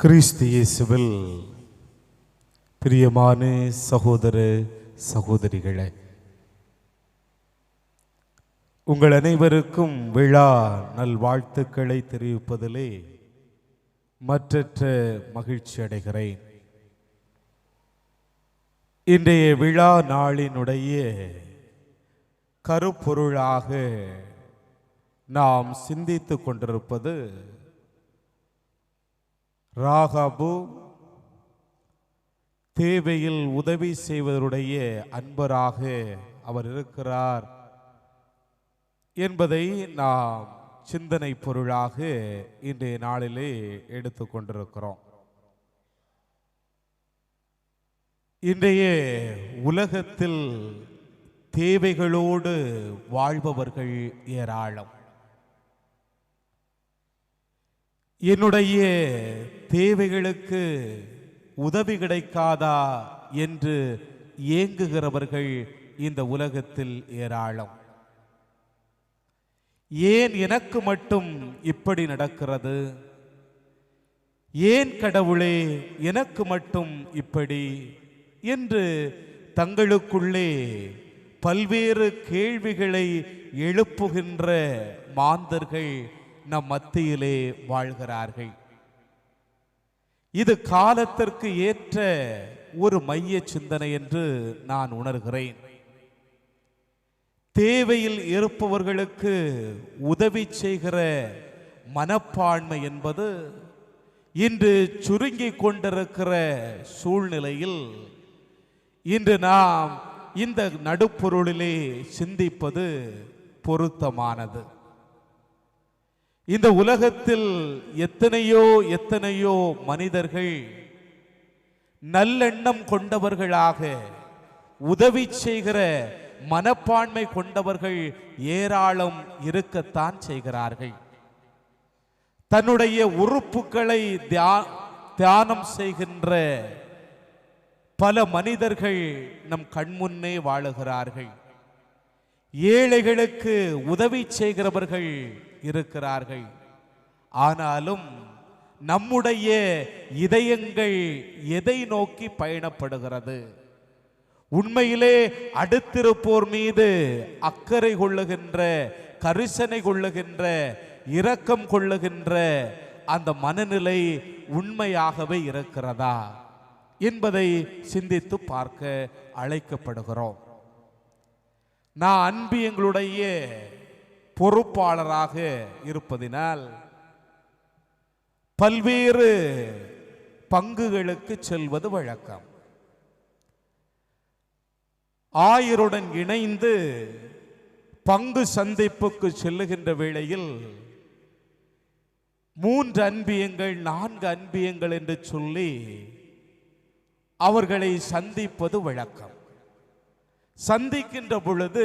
கிறிஸ்து இயேசுவில் பிரியமான சகோதர சகோதரிகளே உங்கள் அனைவருக்கும் விழா நல்வாழ்த்துக்களை தெரிவிப்பதிலே மற்றற்ற மகிழ்ச்சி அடைகிறேன். இன்றைய விழா நாளினுடைய கருப்பொருளாக நாம் சிந்தித்துக் கொண்டிருப்பது ராகாபு தேவையில் உதவி செய்வதனுடைய அன்பராக அவர் இருக்கிறார் என்பதை நாம் சிந்தனை பொருளாக இன்றைய நாளிலே எடுத்துக்கொண்டிருக்கிறோம் இன்றைய உலகத்தில் தேவைகளோடு வாழ்பவர்கள் ஏராளம். என்னுடைய தேவைகளுக்கு உதவி கிடைக்காதா என்று ஏங்குகிறவர்கள் இந்த உலகத்தில் ஏராளம். ஏன் எனக்கு மட்டும் இப்படி நடக்கிறது? ஏன் கடவுளே எனக்கு மட்டும் இப்படி என்று தங்களுக்குள்ளே பல்வேறு கேள்விகளை எழுப்புகின்ற மாந்தர்கள் நம் மத்தியிலே வாழ்கிறார்கள். இது காலத்திற்கு ஏற்ற ஒரு மைய சிந்தனை என்று நான் உணர்கிறேன். தேவையில் இருப்பவர்களுக்கு உதவி செய்கிற மனப்பான்மை என்பது இன்று சுருங்கிக் கொண்டிருக்கிற சூழ்நிலையில் இன்று நாம் இந்த நடுப்பொருளிலே சிந்திப்பது பொருத்தமானது. இந்த உலகத்தில் எத்தனையோ எத்தனையோ மனிதர்கள் நல்லெண்ணம் கொண்டவர்களாக உதவி செய்கிற மனப்பான்மை கொண்டவர்கள் ஏராளம் இருக்கத்தான் செய்கிறார்கள். தன்னுடைய உறுப்புகளை தியானம் செய்கின்ற பல மனிதர்கள் நம் கண்முன்னே வாழுகிறார்கள். ஏழைகளுக்கு உதவி செய்கிறவர்கள் இருக்கிறார்கள். ஆனாலும் நம்முடைய இதயங்கள் எதை நோக்கி பயணப்படுகிறது? உண்மையிலே அடுத்திருப்போர் மீது அக்கறை கொள்ளுகின்ற கரிசனை கொள்ளுகின்ற இரக்கம் கொள்ளுகின்ற அந்த மனநிலை உண்மையாகவே இருக்கிறதா என்பதை சிந்தித்து பார்க்க அழைக்கப்படுகிறோம். நான் அன்பு எங்களுடைய பொறுப்பாளராக இருப்பதினால் பல்வேறு பங்குகளுக்கு செல்வது வழக்கம். ஆயருடன் இணைந்து பங்கு சந்திப்புக்கு செல்லுகின்ற வேளையில் மூன்று அன்பியங்கள் நான்கு அன்பியங்கள் என்று சொல்லி அவர்களை சந்திப்பது வழக்கம். சந்திக்கின்ற பொழுது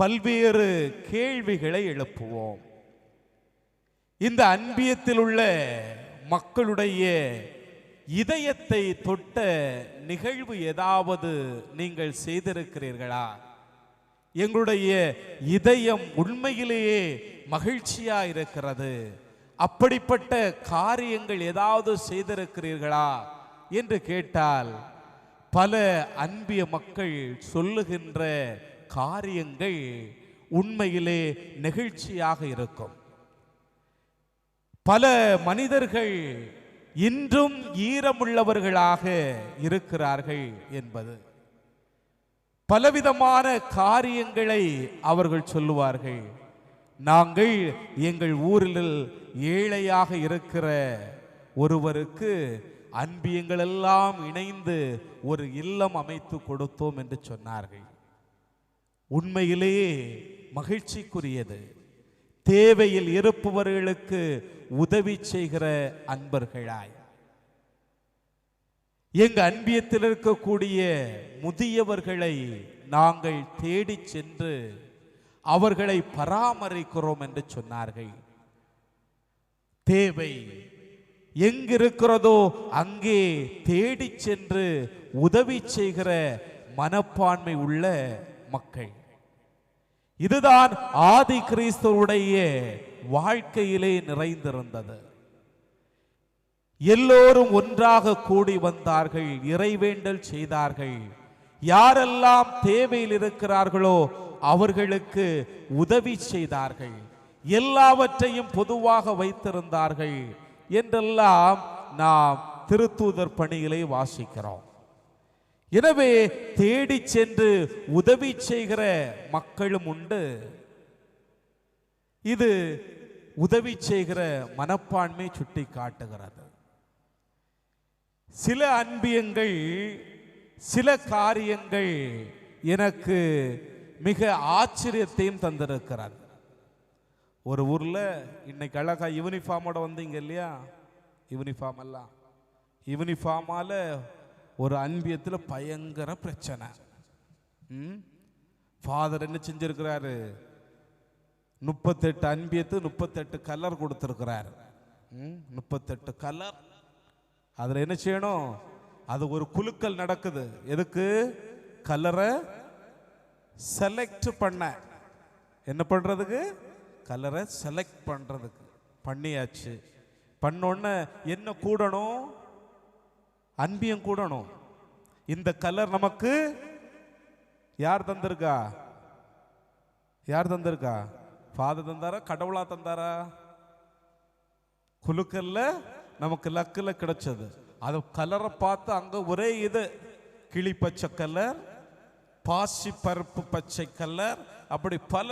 பல்வேறு கேள்விகளை எழுப்புவோம். இந்த அன்பியத்தில் உள்ள மக்களுடைய இதயத்தை தொட்ட நிகழ்வு ஏதாவது நீங்கள் செய்திருக்கிறீர்களா? எங்களுடைய இதயம் உண்மையிலேயே மகிழ்ச்சியா இருக்கிறது. அப்படிப்பட்ட காரியங்கள் ஏதாவது செய்திருக்கிறீர்களா? என்று கேட்டால் பல அன்பிய மக்கள் சொல்லுகின்ற காரியங்கள் உண்மையிலே நெகிழ்ச்சியாக இருக்கும். பல மனிதர்கள் இன்றும் ஈரமுள்ளவர்களாக இருக்கிறார்கள் என்பது. பலவிதமான காரியங்களை அவர்கள் சொல்லுவார்கள். நாங்கள் எங்கள் ஊரில் ஏழையாக இருக்கிற ஒருவருக்கு அன்பியங்களெல்லாம் இணைந்து ஒரு இல்லம் அமைத்து கொடுத்தோம் என்று சொன்னார்கள். உண்மையிலேயே மகிழ்ச்சிக்குரியது. தேவையில் இருப்பவர்களுக்கு உதவி செய்கிற அன்பர்களாய். எங்க அன்பியத்தில் இருக்கக்கூடிய முதியவர்களை நாங்கள் தேடி சென்று அவர்களை பராமரிக்கிறோம் என்று சொன்னார்கள். தேவை எங்கிருக்கிறதோ அங்கே தேடி சென்று உதவி செய்கிற மனப்பான்மை உள்ள மக்கள். இதுதான் ஆதி கிறிஸ்துவுடைய வாழ்க்கையிலே நிறைந்திருந்தது. எல்லோரும் ஒன்றாக கூடி வந்தார்கள் இறைவேண்டல் செய்தார்கள். யாரெல்லாம் தேவையில் இருக்கிறார்களோ அவர்களுக்கு உதவி செய்தார்கள். எல்லாவற்றையும் பொதுவாக வைத்திருந்தார்கள் என்றெல்லாம் நாம் திருத்தூதர் பணிகளை வாசிக்கிறோம். எனவே தேடி சென்று உதவி செய்கிற மக்களும் உண்டு. இது உதவி செய்கிற மனப்பான்மை சுட்டி காட்டுகிறது சில அன்பியங்கள் சில காரியங்கள் எனக்கு மிக ஆச்சரியத்தையும் தந்திருக்கிறாங்க ஒரு ஊர்ல இன்னைக்கு அழகா யூனிஃபார்மோட வந்தீங்க இல்லையா? யூனிஃபார்ம் எல்லாம். யூனிஃபார்மால ஒரு அன்பியத்தில் பயங்கர பிரச்சனை. ஃபாதர் என்ன செஞ்சிருக்கிறாரு? முப்பத்தெட்டு அன்பியத்து முப்பத்தெட்டு கலர் கொடுத்துருக்கிறார். முப்பத்தெட்டு கலர் அதில் என்ன செய்யணும்? அது ஒரு குலுக்கல் நடக்குது. எதுக்கு? கலரை செலக்ட் பண்ண. என்ன பண்ணுறதுக்கு கலரை செலக்ட் பண்ணுறதுக்கு பண்ணியாச்சு. பண்ணோன்னே என்ன கூடணும்? அன்பியம் கூடணும். இந்த கலர் நமக்கு யார் தந்திருக்கா? யார் தந்திருக்கா? ஃபாதர் தந்தாரா? கடவுளா தந்தாரா? குலுக்கல்ல நமக்கு லக்கில் கிடைச்சது. அது கலரை பார்த்து அங்கே ஒரே இது. கிளி பச்சை கலர் பாசி பருப்பு பச்சை கலர் அப்படி பல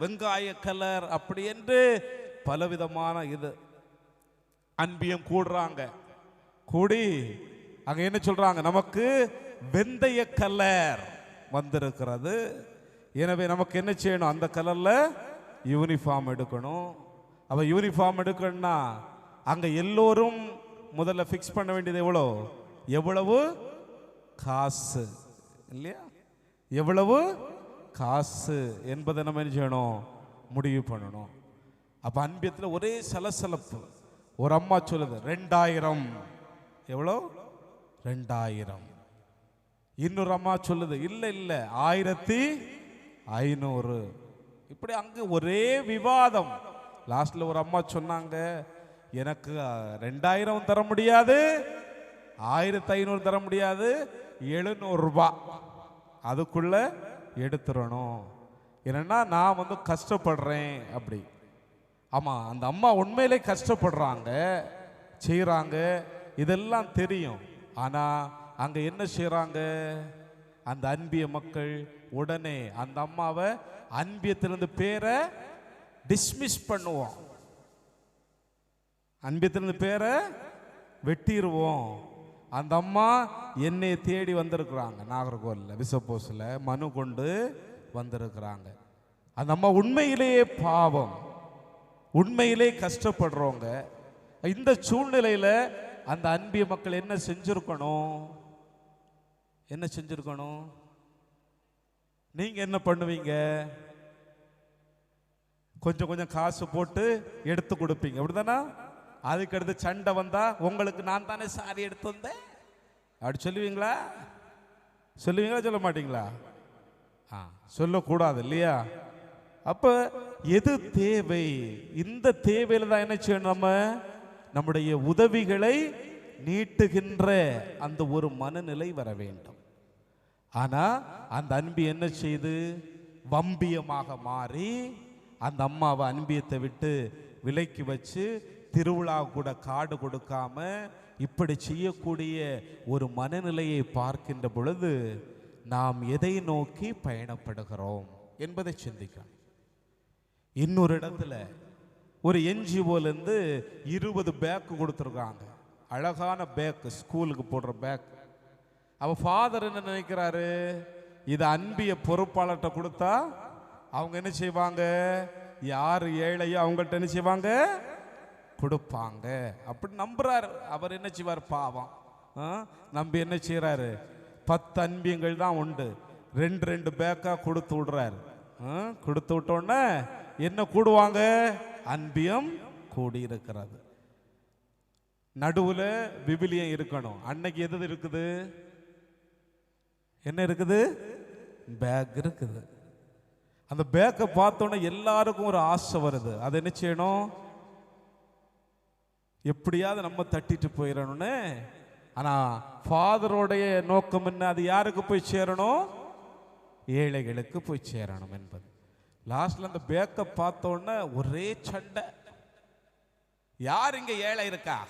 வெங்காய கலர் அப்படி என்று பலவிதமான இது. அன்பியம் கூடுறாங்க. கூடி அங்க என்ன சொல்றாங்க? நமக்கு வெந்தய கலர் வந்திருக்கிறது. எனவே நமக்கு என்ன செய்யணும்? அந்த கலர்ல யூனிஃபார்ம் எடுக்கணும். அப்ப யூனிஃபார்ம் எடுக்கணும்னா அங்க எல்லோரும் முதல்ல ஃபிக்ஸ் பண்ண வேண்டியது எவ்வளோ? எவ்வளவு? காசு. இல்லையா? எவ்வளவு? காசு என்பதை நம்ம என்ன செய்யணும்? முடிவு பண்ணணும். அப்போ அன்பியத்தில் ஒரே சலசலப்பு. ஒரு அம்மா சொல்லுது ரெண்டாயிரம். எவ்வளோ? ரெண்டாயிரம். இன்னொரு அம்மா சொல்லுது இல்லை இல்லை ஆயிரத்தி ஐநூறு. இப்படி அங்கே ஒரே விவாதம். லாஸ்ட்ல ஒரு அம்மா சொன்னாங்க எனக்கு ரெண்டாயிரம் தர முடியாது ஆயிரத்தி ஐநூறு தர முடியாது எழுநூறு ரூபாய் அதுக்குள்ள எடுத்துடணும் என்னன்னா நான் வந்து கஷ்டப்படுறேன் அப்படி. ஆமாம் அந்த அம்மா உண்மையிலே கஷ்டப்படுறாங்க செய்கிறாங்க இதெல்லாம் தெரியும். ஆனால் அங்கே என்ன செய்கிறாங்க அந்த அன்பிய மக்கள் உடனே அந்த அம்மாவை அன்பியத்திலிருந்து பேரை டிஸ்மிஸ் பண்ணுவோம். அன்பியத்திலிருந்து பேரை வெட்டிடுவோம் அந்த அம்மா என்னை தேடி வந்திருக்கிறாங்க. நாகர்கோவிலில் விசப்போஸில் மனு கொண்டு வந்திருக்கிறாங்க. அந்த அம்மா உண்மையிலேயே பாவம். உண்மையிலே கஷ்டப்படுறவங்க. இந்த சூழ்நிலையில் அந்த அன்பிய மக்கள் என்ன செஞ்சுருக்கணும்? என்ன செஞ்சுருக்கணும்? நீங்கள் என்ன பண்ணுவீங்க? கொஞ்சம் கொஞ்சம் காசு போட்டு எடுத்து கொடுப்பீங்க. அப்படிதானா? அதுக்கடுத்து சண்டை வந்தால் உங்களுக்கு நான் தானே சாரி எடுத்து வந்தேன். அப்படி சொல்லுவீங்களா? சொல்லுவீங்களா? சொல்ல மாட்டீங்களா? ஆ சொல்லக்கூடாது இல்லையா? அப்போ எது தேவை? இந்த தேவையில் தான் என்ன செய்யணும் நம்ம? நம்முடைய உதவிகளை நீட்டுகின்ற அந்த ஒரு மனநிலை வர வேண்டும். ஆனா அந்த அன்பு என்ன செய்து? வம்பியமாக மாறி அந்த அம்மாவை அன்பியத்தை விட்டு விலைக்கு வச்சு திருவிழா கூட காடு கொடுக்காம இப்படி செய்யக்கூடிய ஒரு மனநிலையை பார்க்கின்ற பொழுது நாம் எதை நோக்கி பயணப்படுகிறோம் என்பதை சிந்திக்கணும் இன்னொரு இடத்துல ஒரு என்ஜிஓலேருந்து இருபது பேக்கு கொடுத்துருக்காங்க. அழகான பேக்கு ஸ்கூலுக்கு போடுற பேக் அவள் ஃபாதர் என்ன நினைக்கிறாரு? இது அன்பிய பொறுப்பாளர்கிட்ட கொடுத்தா அவங்க என்ன செய்வாங்க? யார் ஏழையோ அவங்கள்ட்ட என்ன செய்வாங்க? கொடுப்பாங்க. அப்படி நம்புறாரு. அவர் என்ன செய்வார்? பாவம். நம்பி என்ன செய்கிறாரு பத்து அன்பியங்கள் தான் உண்டு. ரெண்டு ரெண்டு பேக்காக கொடுத்து விடுறாரு. கொடுத்து விட்டோன்னே என்ன கூடுவாங்க? அன்பியம் கூடியிருக்கிறது. நடுவில் நடுவுல விபிலியம் இருக்கணும். அன்னைக்கு எது இருக்குது? என்ன இருக்குது? பேக் இருக்குது. அந்த பேக்கை பார்த்தோன்னே எல்லாருக்கும் ஒரு ஆசை வருது. அது என்ன செய்யணும்? எப்படியாவது நம்ம தட்டிட்டு போயிடணும்னு. ஆனா ஃபாதரோடைய நோக்கம் என்ன? அது யாருக்கு போய் சேரணும்? ஏழைகளுக்கு போய் சேரணும் என்பது. லாஸ்ட்ல அந்த பேக்கை பார்த்தோன்னே ஒரே சண்டை. யார் இங்க ஏழை இருக்கா?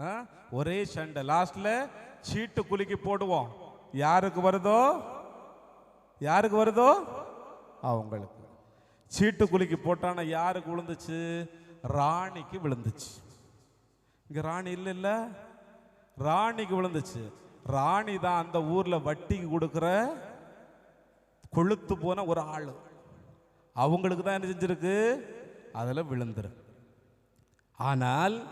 ஆ? ஒரே சண்டை. லாஸ்ட்ல சீட்டு குலுக்கி போடுவோம். யாருக்கு வருதோ? யாருக்கு வருதோ? அவங்களுக்கு. சீட்டு குலுக்கி போட்டானா யாருக்கு விழுந்துச்சு? ராணிக்கு விழுந்துச்சு. இங்க ராணி இல்லை இல்லை ராணிக்கு விழுந்துச்சு. ராணி தான் அந்த ஊர்ல வட்டிக்கு கொடுக்குற கொளுத்து போன ஒரு ஆள். அவங்களுக்கு தான் என்ன செஞ்சிருக்கு? அதில் விழுந்துரு. ஆனால்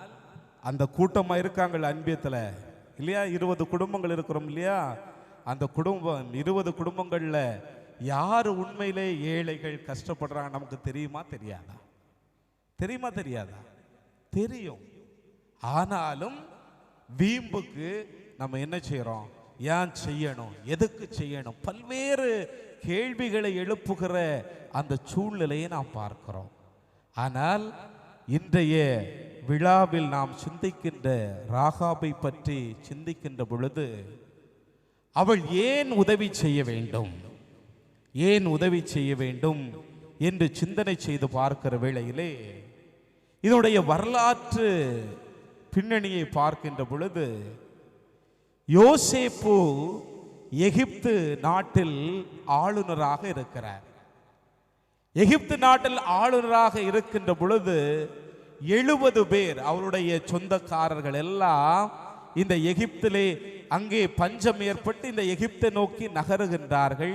அந்த கூட்டமாக இருக்காங்கள் அன்பியத்தில். இல்லையா? இருபது குடும்பங்கள் இருக்கிறோம் இல்லையா? அந்த குடும்பம் இருபது குடும்பங்களில் யார் உண்மையிலே ஏழைகள் கஷ்டப்படுறாங்க நமக்கு தெரியுமா தெரியாதா? தெரியுமா தெரியாதா? தெரியும். ஆனாலும் வீம்புக்கு நம்ம என்ன செய்கிறோம் ஏன் செய்யணும்? எதுக்கு செய்யணும்? பல்வேறு கேள்விகளை எழுப்புகிற அந்த சூழ்நிலையை நாம் பார்க்கிறோம். ஆனால் இன்றைய விழாவில் நாம் சிந்திக்கின்ற ராகாபை பற்றி சிந்திக்கின்ற பொழுது அவள் ஏன் உதவி செய்ய வேண்டும்? ஏன் உதவி செய்ய வேண்டும் என்று சிந்தனை செய்து பார்க்கிற வேளையிலே இதனுடைய வரலாற்று பின்னணியை பார்க்கின்ற பொழுது யோசேப்பு எகிப்து நாட்டில் ஆளுநராக இருக்கிறார். எகிப்து நாட்டில் ஆளுநராக இருக்கின்ற பொழுது எழுபது பேர் அவருடைய சொந்தக்காரர்கள் எல்லாம் இந்த எகிப்திலே அங்கே பஞ்சம் ஏற்பட்டு இந்த எகிப்தை நோக்கி நகருகின்றார்கள்.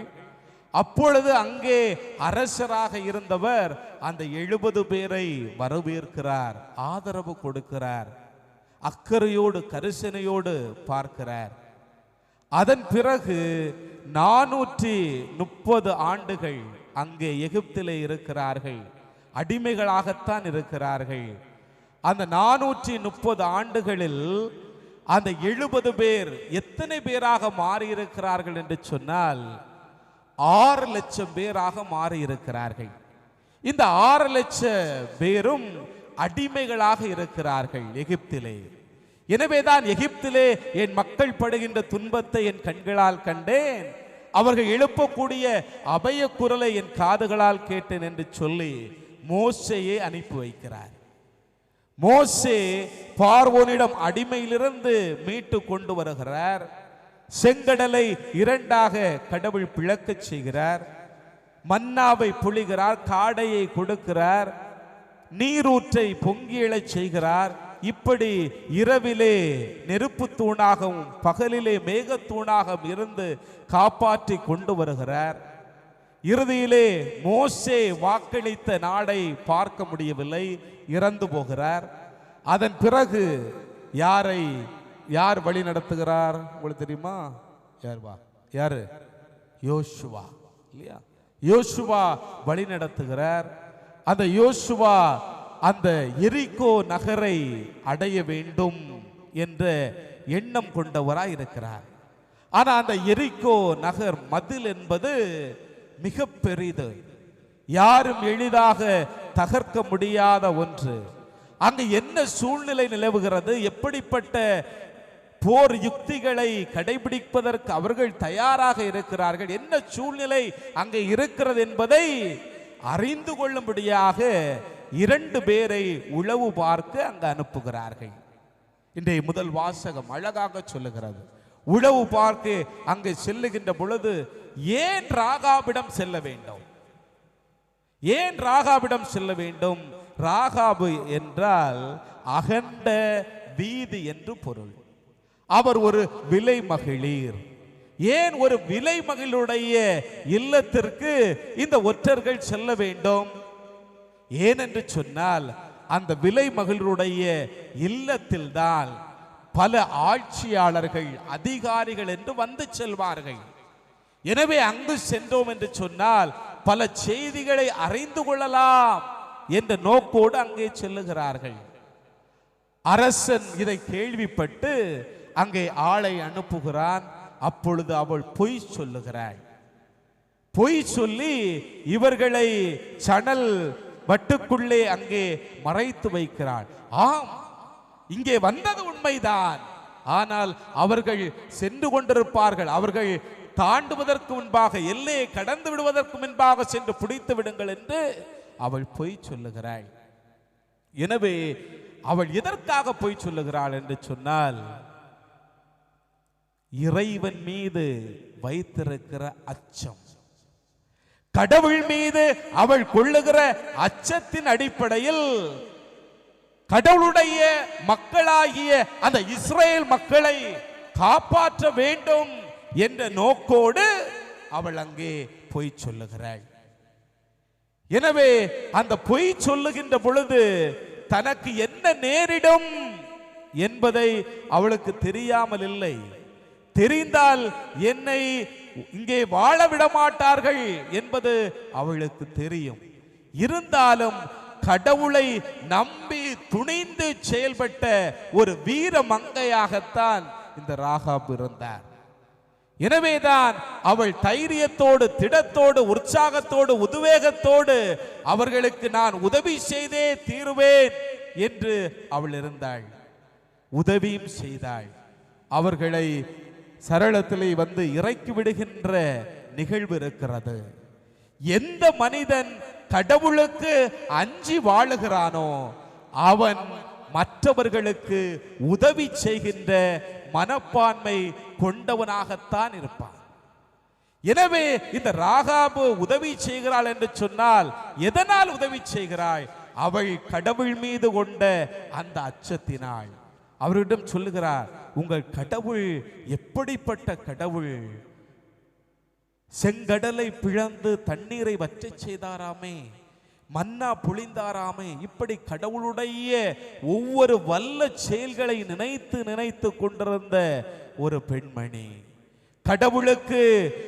அப்பொழுது அங்கே அரசராக இருந்தவர் அந்த எழுபது பேரை வரவேற்கிறார் ஆதரவு கொடுக்கிறார் அக்கறையோடு கரிசனையோடு பார்க்கிறார். அதன் பிறகு நானூற்றி முப்பது ஆண்டுகள் அங்கே எகிப்திலே இருக்கிறார்கள். அடிமைகளாகத்தான் இருக்கிறார்கள். அந்த நானூற்றி முப்பது ஆண்டுகளில் அந்த எழுபது பேர் எத்தனை பேராக மாறியிருக்கிறார்கள் என்று சொன்னால் ஆறு லட்சம் பேராக மாறியிருக்கிறார்கள். இந்த ஆறு லட்சம் பேரும் அடிமைகளாக இருக்கிறார்கள் எகிப்திலே. எனவேதான் எகிப்திலே என் மக்கள் படுகின்ற துன்பத்தை என் கண்களால் கண்டேன். அவர்கள் எழுப்பக்கூடிய அபய குரலை என் காதுகளால் கேட்டேன் என்று சொல்லி மோசையை அனுப்பி வைக்கிறார். மோசே பார்வோனிடம் அடிமையிலிருந்து மீட்டு கொண்டு வருகிறார். செங்கடலை இரண்டாக கடவுள் பிளக்கச் செய்கிறார். மன்னாவை புளிகிறார் காடையை கொடுக்கிறார். நீரூற்றை பொங்கியெழச் செய்கிறார். இப்படி இரவிலே நெருப்பு தூணாகவும் பகலிலே மேகத்தூணாகவும் இருந்து காப்பாற்றி கொண்டு வருகிறார். இறுதியிலே மோசே வாக்களித்த நாடை பார்க்க முடியவில்லை இறந்து போகிறார். அதன் பிறகு யாரை யார் வழி நடத்துகிறார்? உங்களுக்கு தெரியுமா? யார் வா? யாரு? யோசுவா இல்லையா? யோசுவா வழி நடத்துகிறார். அந்த யோசுவா அந்த எரிகோ நகரை அடைய வேண்டும் என்ற எண்ணம் கொண்டவராய் இருக்கிறார். ஆனால் அந்த எரிகோ நகர் மதில் என்பது மிக பெரிது. யாரும் எளிதாக தகர்க்க முடியாத ஒன்று. அங்கு என்ன சூழ்நிலை நிலவுகிறது? எப்படிப்பட்ட போர் யுக்திகளை கடைபிடிப்பதற்கு அவர்கள் தயாராக இருக்கிறார்கள்? என்ன சூழ்நிலை அங்கே இருக்கிறது என்பதை அறிந்து கொள்ளும்படியாக இரண்டு பேரை உளவு பார்க்க அங்கு அனுப்புகிறார்கள். இன்றைய முதல் வாசகம் அழகாக சொல்லுகிறது. உளவு பார்த்து அங்கு செல்லுகின்ற பொழுது ஏன் ராகாவிடம் செல்ல வேண்டும்? ஏன் ராகாவிடம் செல்ல வேண்டும்? ராகாபு என்றால் அகண்ட வீதி என்று பொருள். அவர் ஒரு விலை மகளிர். ஏன் ஒரு விலை மகளுடைய இல்லத்திற்கு இந்த ஒற்றர்கள் செல்ல வேண்டும்? ஏனென்று சொன்னால் அந்த விலை மகளுடைய இல்லத்தில்தான் பல ஆட்சியாளர்கள் அதிகாரிகள் என்று வந்து செல்வார்கள். எனவே அங்கு சென்றோம் என்று சொன்னால் பல செய்திகளை அறிந்து கொள்ளலாம் என்ற நோக்கோடு அங்கே செல்லுகிறார்கள். அரசன் இதை கேள்விப்பட்டு அங்கே ஆளை அனுப்புகிறான். அப்பொழுது அவள் பொய் சொல்லுகிறாள். பொய் சொல்லி இவர்களை சணல் வட்டுக்குள்ளே அங்கே மறைத்து வைக்கிறாள் ஆம் இங்கே வந்தது உண்மைதான். ஆனால் அவர்கள் சென்று கொண்டிருப்பார்கள். அவர்கள் தாண்டுவதற்கு முன்பாக எல்லையை கடந்து விடுவதற்கு முன்பாக சென்று பிடித்து விடுங்கள் என்று அவள் பொய் சொல்லுகிறாள். எனவே அவள் எதற்காக பொய் சொல்லுகிறாள் என்று சொன்னால் இறைவன் மீது வைத்திருக்கிற அச்சம். கடவுள் மீது அவள் கொள்ளுகிற அச்சத்தின் அடிப்படையில் கடவுளுடைய மக்களாகிய அந்த இஸ்ரேல் மக்களை காப்பாற்ற வேண்டும் என்ற நோக்கோடு அவள் அங்கே பொய் சொல்லுகிறாள். எனவே அந்த பொய் சொல்லுகின்ற பொழுது தனக்கு என்ன நேரிடும் என்பதை அவளுக்கு தெரியாமல் இல்லை. தெரிந்தால் என்னை இங்கே வாழ விட மாட்டார்கள் என்பது அவளுக்கு தெரியும். இருந்தாலும் கடவுளை நம்பி துணிந்து செயல்பட்ட ஒரு வீர மங்கையாகத்தான் இந்த ராகாப் இருந்தார். எனவேதான் அவள் தைரியத்தோடு திடத்தோடு உற்சாகத்தோடு உத்வேகத்தோடு அவர்களுக்கு நான் உதவி செய்தே தீருவேன் என்று அவள் இருந்தாள். உதவியும் செய்தாள். அவர்களை சரளத்திலே வந்து இறக்கி விடுகின்ற நிகழ்வு இருக்கிறது. எந்த மனிதன் கடவுளுக்கு அஞ்சி வாழுகிறானோ அவன் மற்றவர்களுக்கு உதவி செய்கின்ற மனப்பான்மை கொண்டவனாகத்தான் இருப்பான். எனவே இந்த ராகாபு உதவி செய்கிறாள் என்று சொன்னால் எதனால் உதவி செய்கிறாய்? அவள் கடவுள் மீது கொண்ட அந்த அச்சத்தினாள் அவரிடம் சொல்லுகிறார் உங்கள் கடவுள் எப்படிப்பட்ட கடவுள்? செங்கடலை பிளந்து தண்ணீரை வற்றச் செய்தாராமே மன்னா பொழிந்தாராமே இப்படி கடவுளுடைய ஒவ்வொரு வல்ல செயல்களை நினைத்து நினைத்து கொண்டிருந்த ஒரு பெண்மணி. கடவுளுக்கு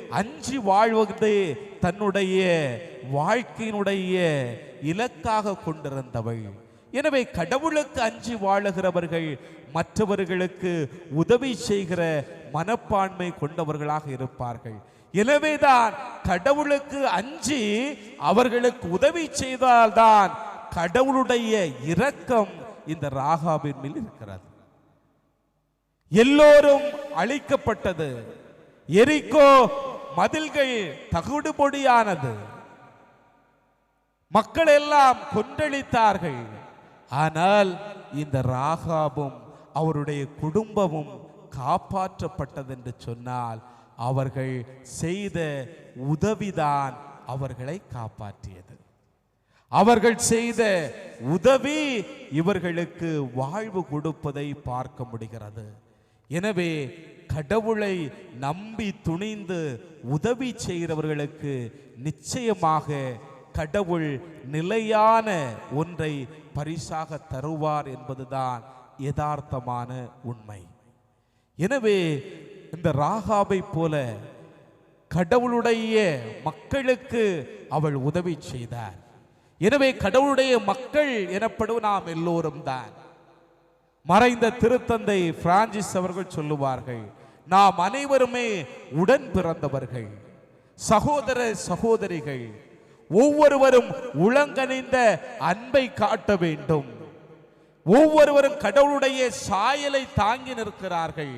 அஞ்சி வாழ்வது தன்னுடைய வாழ்க்கையினுடைய இலக்காக கொண்டிருந்தவள். எனவே கடவுளுக்கு அஞ்சி வாழுகிறவர்கள் மற்றவர்களுக்கு உதவி செய்கிற மனப்பான்மை கொண்டவர்களாக இருப்பார்கள். எனவேதான் கடவுளுக்கு அஞ்சி அவர்களுக்கு உதவி செய்தால்தான் கடவுளுடைய இரக்கம் இந்த ராகாவின் மேல் இருக்கிறது. எல்லோரும் அழிக்கப்பட்டது. எரிக்கோ மதில்கள் தகுடுபொடியானது. மக்கள் எல்லாம் கொன்றளித்தார்கள் ஆனால் இந்த ராகாபும் அவருடைய குடும்பமும் காப்பாற்றப்பட்டதென்று சொன்னால் அவர்கள் செய்த உதவிதான் அவர்களை காப்பாற்றியது. அவர்கள் செய்த உதவி இவர்களுக்கு வாழ்வு கொடுப்பதை பார்க்க முடிகிறது. எனவே கடவுளை நம்பி துணிந்து உதவி செய்கிறவர்களுக்கு நிச்சயமாக கடவுள் நிலையான ஒன்றை பரிசாக தருவார் என்பதுதான் யதார்த்தமான உண்மை. எனவே இந்த ராகாவை போல கடவுளுடைய மக்களுக்கு அவள் உதவி செய்தார். எனவே கடவுளுடைய மக்கள் எனப்படும் நாம் எல்லோரும் தான். மறைந்த திருத்தந்தை பிரான்சிஸ் அவர்கள் சொல்லுவார்கள் நாம் அனைவருமே உடன் பிறந்தவர்கள் சகோதர சகோதரிகள் ஒவ்வொருவரும் உளங்கனிந்த அன்பை காட்ட வேண்டும். ஒவ்வொருவரும் கடவுளுடைய சாயலை தாங்கி நிற்கிறார்கள்.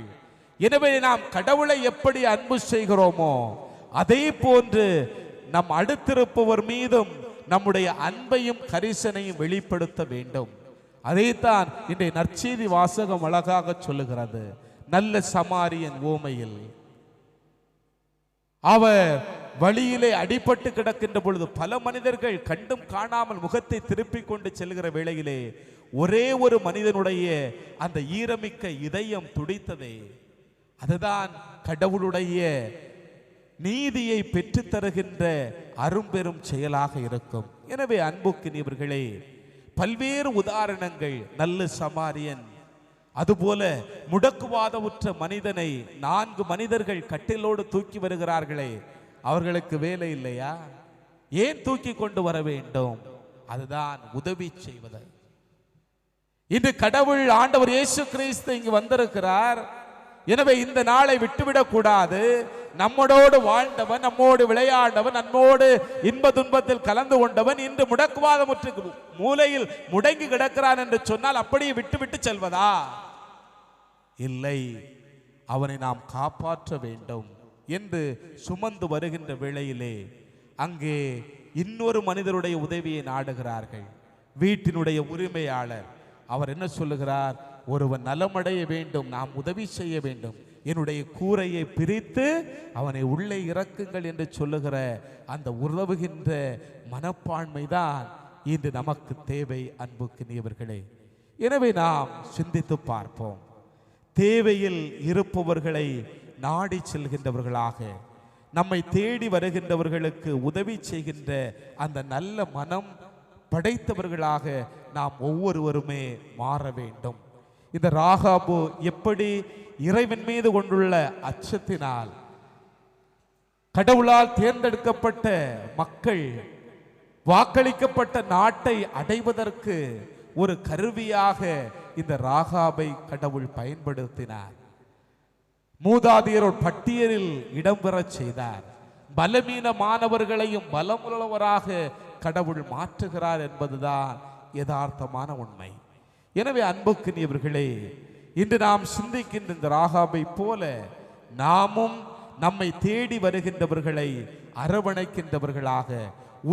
எனவே நாம் கடவுளை எப்படி அன்பு செய்கிறோமோ அதே போன்று நம் அடுத்திருப்பவர் மீதும் நம்முடைய அன்பையும் கரிசனையும் வெளிப்படுத்த வேண்டும். அதைத்தான் இன்றைய நற்செய்தி வாசகம் அழகாக சொல்லுகிறது. நல்ல சமாரியன் ஓமையில் அவர் வழியிலே அடிபட்டு கிடக்கின்ற பொழுது பல மனிதர்கள் கண்டும் காணாமல் முகத்தை திருப்பிக் கொண்டு செல்கிற வேளையிலே ஒரே ஒரு மனிதனுடைய அந்த ஈரமிக்க இதயம் துடித்ததே. அதுதான் கடவுளுடைய நீதியை பெற்று தருகின்ற அரும்பெரும் செயலாக இருக்கும். எனவே அன்புக்கினியவர்களே பல்வேறு உதாரணங்கள் நல்ல சமாரியன் அதுபோல முடக்குவாதமுற்ற மனிதனை நான்கு மனிதர்கள் கட்டிலோடு தூக்கி வருகிறார்களே அவர்களுக்கு வேலை இல்லையா? ஏன் தூக்கி கொண்டு வர வேண்டும்? அதுதான் உதவி செய்வது. இன்று கடவுள் ஆண்டவர் இயேசு கிறிஸ்து இங்கு வந்திருக்கிறார். எனவே இந்த நாளை விட்டுவிடக் கூடாது. நம்மோடு வாழ்ந்தவன் நம்மோடு விளையாண்டவன் நம்மோடு இன்ப துன்பத்தில் கலந்து கொண்டவன் இன்று முடக்குவாதமுற்று மூலையில் முடங்கி கிடக்கிறான் என்று சொன்னால் அப்படியே விட்டுவிட்டு செல்வதா? இல்லை. அவனை நாம் காப்பாற்ற வேண்டும். என்று சுமந்து வருகின்ற வேளையிலே அங்கே இன்னொரு மனிதருடைய உதவியை நாடுகிறார்கள். வீட்டினுடைய உரிமையாளர். அவர் என்ன சொல்லுகிறார்? ஒருவன் நலமடைய வேண்டும் நாம் உதவி செய்ய வேண்டும். என்னுடைய கூரையை பிரித்து அவனை உள்ளே இறக்குங்கள் என்று சொல்லுகிற அந்த உதவுகின்ற மனப்பான்மை தான் இன்று நமக்கு தேவை அன்புக்கு நீவர்களே எனவே நாம் சிந்தித்து பார்ப்போம். தேவையில் இருப்பவர்களை நாடி செல்கின்றவர்களாக நம்மை தேடி வருகின்றவர்களுக்கு உதவி செய்கின்ற அந்த நல்ல மனம் படைத்தவர்களாக நாம் ஒவ்வொருவருமே மாற வேண்டும். இந்த ராகாபு எப்படி இறைவன் மீது கொண்டுள்ள அச்சத்தினால் கடவுளால் தேர்ந்தெடுக்கப்பட்ட மக்கள் வாக்களிக்கப்பட்ட நாட்டை அடைவதற்கு ஒரு கருவியாக இந்த ராகாபை கடவுள் பயன்படுத்தினார். மூதாதையரோர் பட்டியலில் இடம்பெறச் செய்தார். பலவீனமானவர்களையும் பலமுள்ளவராக கடவுள் மாற்றுகிறார் என்பதுதான் யதார்த்தமான உண்மை. எனவே அன்புக்குரியவர்களே இன்று நாம் சிந்திக்கின்ற இந்த ராகாவை போல நாமும் நம்மை தேடி வருகின்றவர்களை அரவணைக்கின்றவர்களாக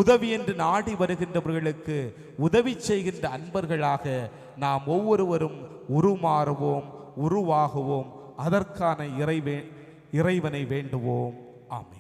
உதவி என்று நாடி வருகின்றவர்களுக்கு உதவி செய்கின்ற அன்பர்களாக நாம் ஒவ்வொருவரும் உருமாறுவோம் உருவாகுவோம் அதற்கான இறைவே இறைவனை வேண்டுவோம். ஆமென்.